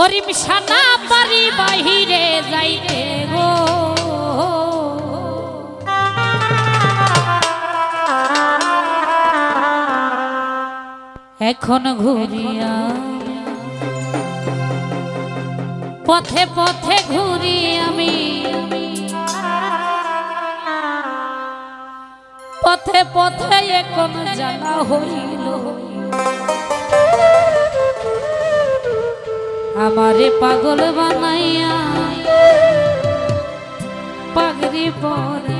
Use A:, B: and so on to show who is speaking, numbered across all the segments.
A: করিম সানা পারি বাহিরে যাইতে গো। এখন ঘুরিয়া পথে পথে ঘুরি আমি। পথে পথে এখন জানা হইল। আমারে পাগল বানাইয়া পাগরি পরে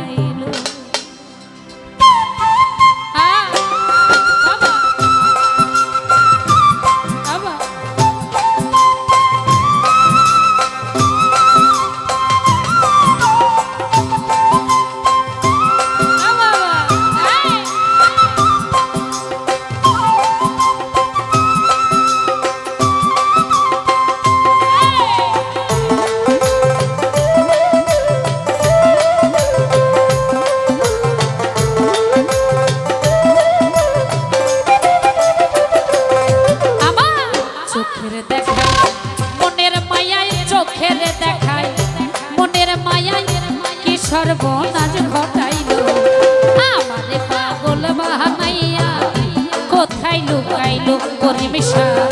A: করিমিশা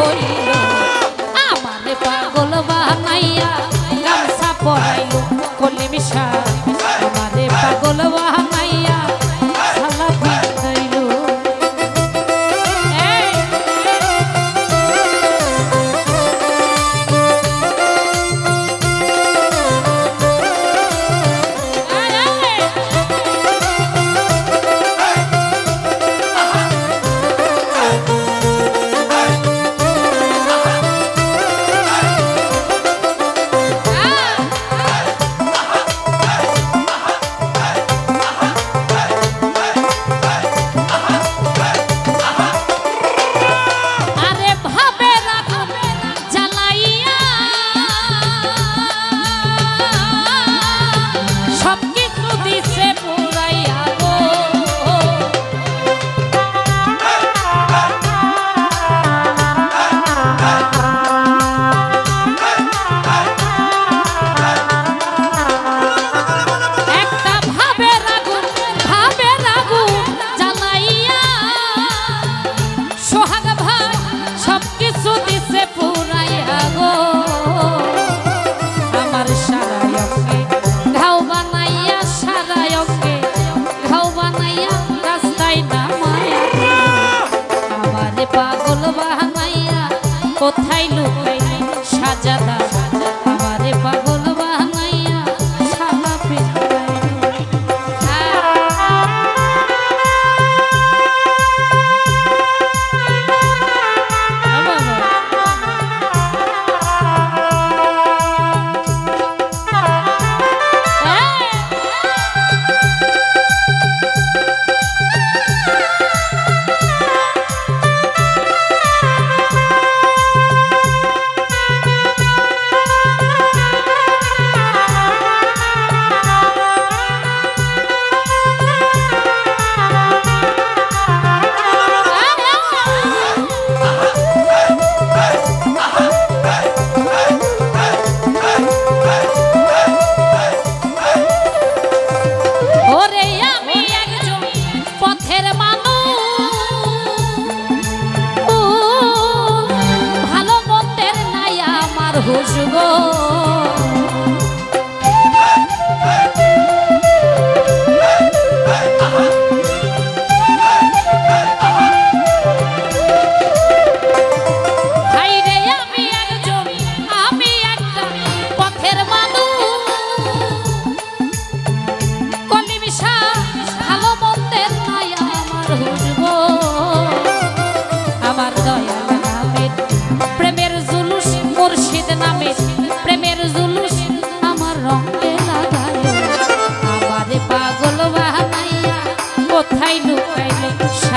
A: বলি bachata.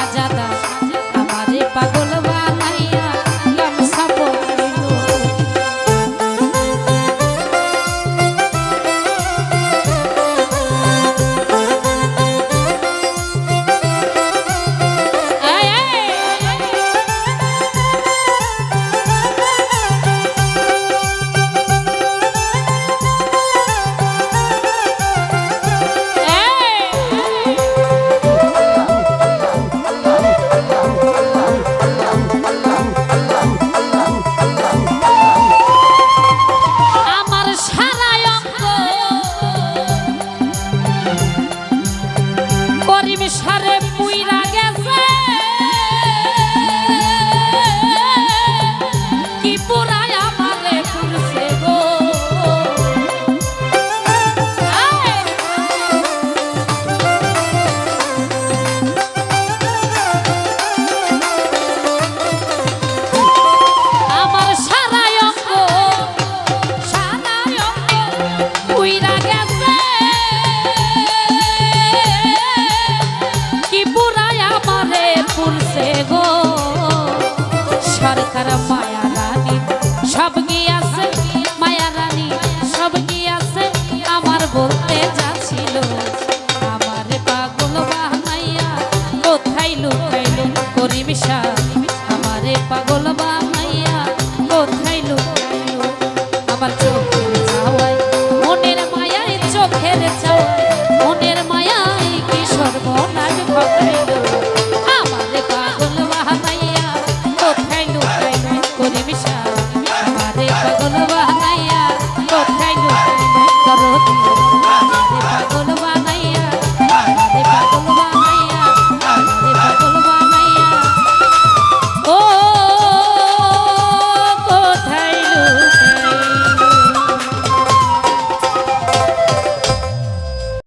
A: সাজাদা।